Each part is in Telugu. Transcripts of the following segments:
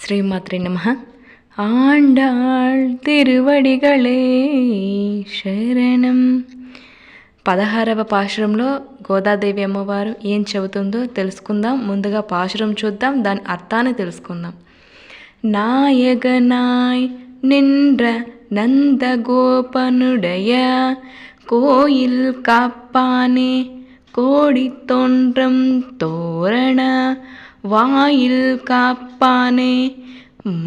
ஸ்ரீமாத்ரி நம ఆండాళ్ తిరువడిగళే శరణం పదహారవ పాశురంలో గోదాదేవి అమ్మవారు ఏం చెబుతుందో తెలుసుకుందాం ముందుగా పాశురం చూద్దాం దాని అర్థాన్ని తెలుసుకుందాం நாயகனாய் நின்ற நந்த கோபனுடைய கோயில் காப்பானே கோடி தோன்றம் தோரண வாயில் காப்பானே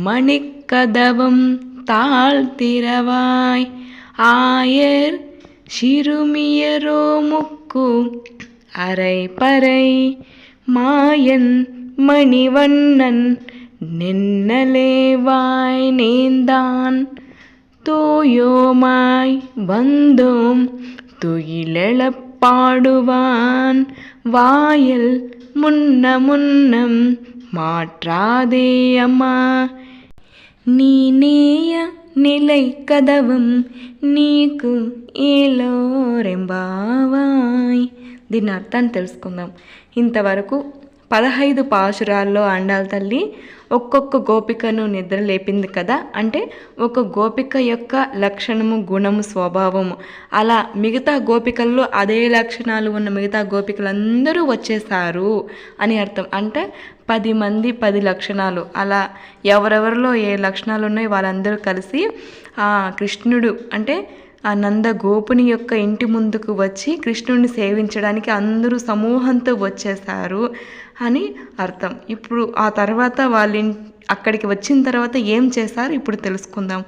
மணிக்கதவம் தாழ்த்திரவாய் ஆயர் சிறுமியரோ முக்கு அரை பறை. மாயன் மணிவண்ணன் நின்னலேவாய் நேந்தான். தூயோமாய் வந்தோம் துயிலெழப் பாடுவான் வாயல் முன்ன முன்னம் மாற்றாதே அம்மா నీ నేయ నిలై కదవం నీకు ఏలోరెంబావాయ్ దీని అర్థాన్ని తెలుసుకుందాం ఇంతవరకు పదహైదు పాశురాల్లో అండాల తల్లి ఒక్కొక్క గోపికను నిద్ర లేపింది కదా. అంటే ఒక గోపిక యొక్క లక్షణము గుణము స్వభావము. అలా మిగతా గోపికల్లో అదే లక్షణాలు ఉన్న మిగతా గోపికలందరూ వచ్చేసారు అని అర్థం. అంటే పది మంది పది లక్షణాలు. అలా ఎవరెవరిలో ఏ లక్షణాలు ఉన్నాయో వాళ్ళందరూ కలిసి కృష్ణుడు అంటే ఆ నంద గోపుని యొక్క ఇంటి ముందుకు వచ్చి కృష్ణుడిని సేవించడానికి అందరూ సమూహంతో వచ్చేసారు అని అర్థం. ఇప్పుడు ఆ తర్వాత వాళ్ళ అక్కడికి వచ్చిన తర్వాత ఏం చేశారు? ఇప్పుడు తెలుసుకుందాం.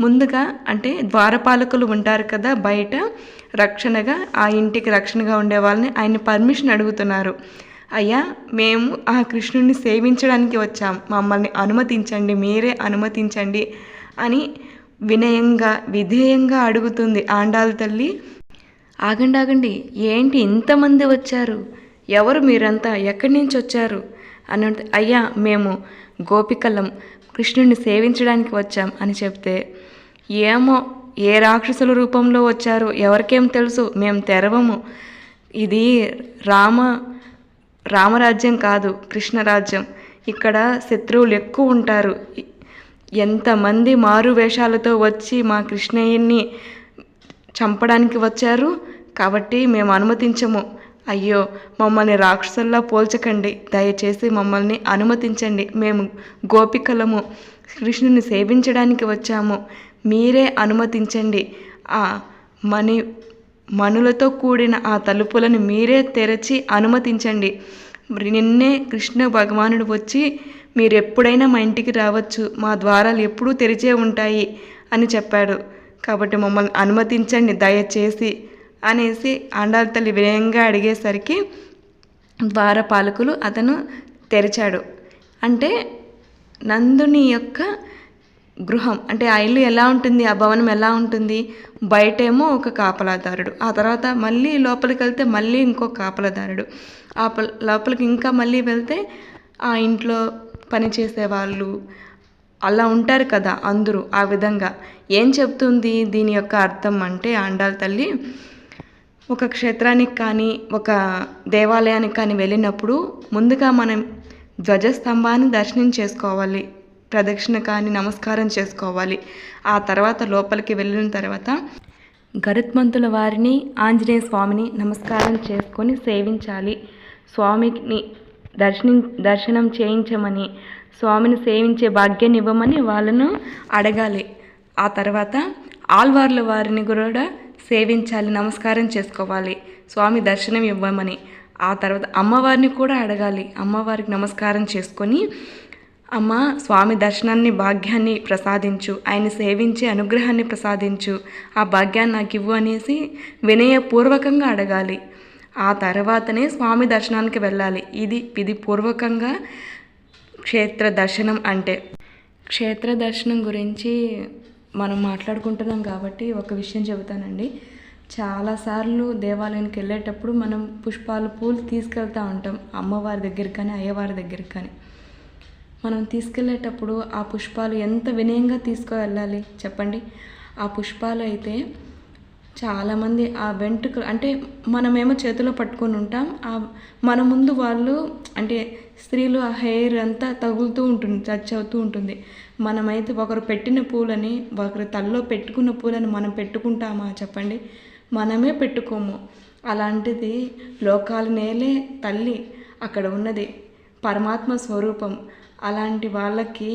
ముందుగా అంటే ద్వారపాలకులు ఉంటారు కదా బయట రక్షణగా ఆ ఇంటికి రక్షణగా ఉండే వాళ్ళని ఆయన పర్మిషన్ అడుగుతున్నారు. అయ్యా మేము ఆ కృష్ణుడిని సేవించడానికి వచ్చాం. మమ్మల్ని అనుమతించండి మీరే అనుమతించండి అని వినయంగా విధేయంగా అడుగుతుంది ఆండాల తల్లి. ఆగండి ఆగండి ఏంటి ఇంతమంది వచ్చారు? ఎవరు మీరంతా? ఎక్కడి నుంచి వచ్చారు? అని అయ్యా మేము గోపికలం కృష్ణుడిని సేవించడానికి వచ్చాం అని చెప్తే ఏమో ఏ రాక్షసుల రూపంలో వచ్చారో ఎవరికేం తెలుసు? మేము తెరవము. ఇది రామ రామరాజ్యం కాదు కృష్ణరాజ్యం. ఇక్కడ శత్రువులు ఎక్కువ ఉంటారు. ఎంతమంది మారు వేషాలతో వచ్చి మా కృష్ణయ్యని చంపడానికి వచ్చారు? కాబట్టి మేము అనుమతించము. అయ్యో మమ్మల్ని రాక్షసుల్లా పోల్చకండి. దయచేసి మమ్మల్ని అనుమతించండి. మేము గోపికలము. కృష్ణుని సేవించడానికి వచ్చాము. మీరే అనుమతించండి. ఆ మణి మనులతో కూడిన ఆ తలుపులను మీరే తెరచి అనుమతించండి. నిన్నే కృష్ణ భగవానుడు వచ్చి మీరు ఎప్పుడైనా మా ఇంటికి రావచ్చు మా ద్వారాలు ఎప్పుడూ తెరిచే ఉంటాయి అని చెప్పాడు. కాబట్టి మమ్మల్ని అనుమతించండి దయచేసి అనేసి ఆండాల తల్లి వినయంగా అడిగేసరికి ద్వారపాలకులు అతను తెరిచాడు. అంటే నందుని యొక్క గృహం అంటే ఆ ఇల్లు ఎలా ఉంటుంది ఆ భవనం ఎలా ఉంటుంది బయటేమో ఒక కాపలాదారుడు ఆ తర్వాత మళ్ళీ లోపలికి వెళ్తే మళ్ళీ ఇంకో కాపలాదారుడు ఆ లోపలికి ఇంకా మళ్ళీ వెళ్తే ఆ ఇంట్లో పనిచేసేవాళ్ళు అలా ఉంటారు కదా అందరూ ఆ విధంగా. ఏం చెప్తుంది దీని యొక్క అర్థం అంటే ఆండాల తల్లి ఒక క్షేత్రానికి కానీ ఒక దేవాలయానికి కానీ వెళ్ళినప్పుడు ముందుగా మనం ధ్వజస్తంభాన్ని దర్శనం చేసుకోవాలి ప్రదక్షిణ కానీ నమస్కారం చేసుకోవాలి. ఆ తర్వాత లోపలికి వెళ్ళిన తర్వాత గరుత్మంతుల వారిని ఆంజనేయ స్వామిని నమస్కారం చేసుకొని సేవించాలి. స్వామిని దర్శనం దర్శనం చేయించమని స్వామిని సేవించే భాగ్యాన్ని ఇవ్వమని వాళ్ళను అడగాలి. ఆ తర్వాత ఆల్వార్ల వారిని కూడా సేవించాలి నమస్కారం చేసుకోవాలి. స్వామి దర్శనం ఇవ్వమని. ఆ తర్వాత అమ్మవారిని కూడా అడగాలి. అమ్మవారికి నమస్కారం చేసుకొని అమ్మ స్వామి దర్శనాన్ని భాగ్యాన్ని ప్రసాదించు. ఆయన సేవించే అనుగ్రహాన్ని ప్రసాదించు. ఆ భాగ్యాన్ని నాకు ఇవ్వు అనేసి వినయపూర్వకంగా అడగాలి. ఆ తర్వాతనే స్వామి దర్శనానికి వెళ్ళాలి. ఇది ఇది పూర్వకంగా క్షేత్ర దర్శనం అంటే. క్షేత్ర దర్శనం గురించి మనం మాట్లాడుకుంటున్నాం కాబట్టి ఒక విషయం చెబుతానండి. చాలాసార్లు దేవాలయానికి వెళ్ళేటప్పుడు మనం పుష్పాలు పూలు తీసుకెళ్తూ ఉంటాం అమ్మవారి దగ్గరికి కానీ అయ్యవారి దగ్గర కానీ. మనం తీసుకెళ్ళేటప్పుడు ఆ పుష్పాలు ఎంత వినయంగా తీసుకువెళ్ళాలి చెప్పండి? ఆ పుష్పాలు అయితే చాలామంది ఆ వెంట్రుకలు అంటే మనమేమో చేతిలో పట్టుకొని ఉంటాం. ఆ మన ముందు వాళ్ళు అంటే స్త్రీలు ఆ హెయిర్ అంతా తగులుతూ ఉంటుంది టచ్ అవుతూ ఉంటుంది. మనమైతే ఒకరు పెట్టిన పూలని ఒకరు తలలో పెట్టుకున్న పూలని మనం పెట్టుకుంటామా చెప్పండి? మనమే పెట్టుకోము. అలాంటిది లోకాలు నేలే తల్లి అక్కడ ఉన్నది పరమాత్మ స్వరూపం. అలాంటి వాళ్ళకి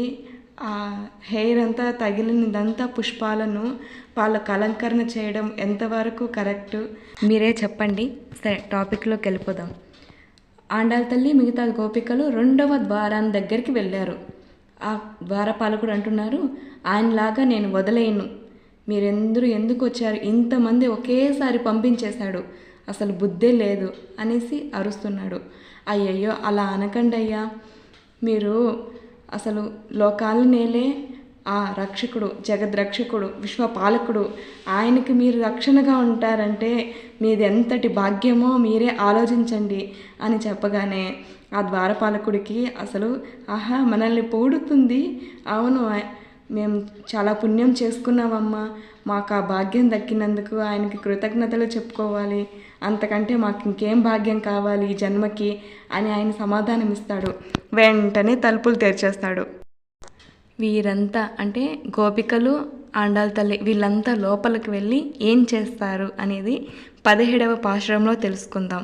ఆ హెయిర్ అంతా తగిలినదంతా పుష్పాలను వాళ్ళకు అలంకరణ చేయడం ఎంతవరకు కరెక్ట్? మీరే చెప్పండి. సరే టాపిక్లోకి వెళ్ళిపోదాం. ఆండాల తల్లి మిగతా గోపికలు రెండవ ద్వారాన్ని దగ్గరికి వెళ్ళారు. ఆ ద్వారపాలకుడు అంటున్నారు ఆయనలాగా నేను వదిలేయను. మీరెందరూ ఎందుకు వచ్చారు? ఇంతమంది ఒకేసారి పంపించేశాడు. అసలు బుద్ధే లేదు అనేసి అరుస్తున్నాడు. అయ్యయ్యో అలా అనకండి అయ్యా మీరు అసలు లోకాలనేలే ఆ రక్షకుడు జగద్రక్షకుడు విశ్వపాలకుడు ఆయనకి మీరు రక్షణగా ఉంటారంటే మీది ఎంతటి భాగ్యమో మీరే ఆలోచించండి అని చెప్పగానే ఆ ద్వారపాలకుడికి అసలు ఆహా మనల్ని పొగుడుతుంది? అవును మేము చాలా పుణ్యం చేసుకున్నామమ్మా. మాకు ఆ భాగ్యం దక్కినందుకు ఆయనకి కృతజ్ఞతలు చెప్పుకోవాలి. అంతకంటే మాకు ఇంకేం భాగ్యం కావాలి ఈ జన్మకి అని ఆయన సమాధానం ఇస్తాడు. వెంటనే తలుపులు తెరిచేస్తాడు. వీరంతా అంటే గోపికలు ఆండాల తల్లి వీళ్ళంతా లోపలికి వెళ్ళి ఏం చేస్తారు అనేది పదిహేడవ పాశ్రంలో తెలుసుకుందాం.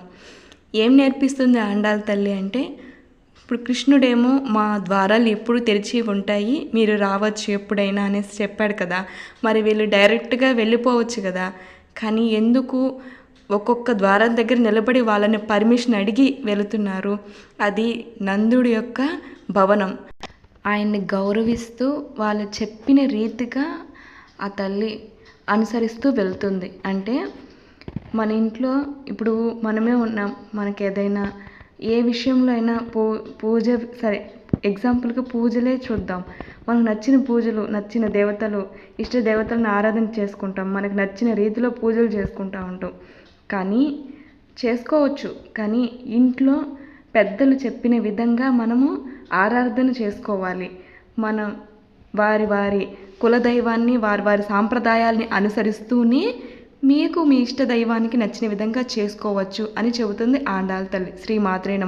ఏం నేర్పిస్తుంది ఆండాల తల్లి అంటే ఇప్పుడు కృష్ణుడేమో మా ద్వారాలు ఎప్పుడు తెరిచి ఉంటాయి మీరు రావచ్చు ఎప్పుడైనా అనేసి చెప్పాడు కదా. మరి వీళ్ళు డైరెక్ట్గా వెళ్ళిపోవచ్చు కదా. కానీ ఎందుకు ఒక్కొక్క ద్వారం దగ్గర నిలబడి వాళ్ళని పర్మిషన్ అడిగి వెళుతున్నారు? అది నందుడి యొక్క భవనం. ఆయన్ని గౌరవిస్తూ వాళ్ళు చెప్పిన రీతిగా ఆ తల్లి అనుసరిస్తూ వెళ్తుంది. అంటే మన ఇంట్లో ఇప్పుడు మనమే ఉన్నాం మనకి ఏదైనా ఏ విషయంలో అయినా పూ పూజ సరే ఎగ్జాంపుల్గా పూజలే చూద్దాం. మనకు నచ్చిన పూజలు నచ్చిన దేవతలు ఇష్ట దేవతలను ఆరాధన చేసుకుంటాం. మనకు నచ్చిన రీతిలో పూజలు చేసుకుంటూ ఉంటాం. కానీ చేసుకోవచ్చు. కానీ ఇంట్లో పెద్దలు చెప్పిన విధంగా మనము ఆరాధన చేసుకోవాలి. మనం వారి వారి కులదైవాన్ని వారి వారి సాంప్రదాయాల్ని అనుసరిస్తూనే మీకు మీ ఇష్ట దైవానికి నచ్చిన విధంగా చేసుకోవచ్చు అని చెబుతుంది ఆండాల తల్లి. శ్రీ మాత్రే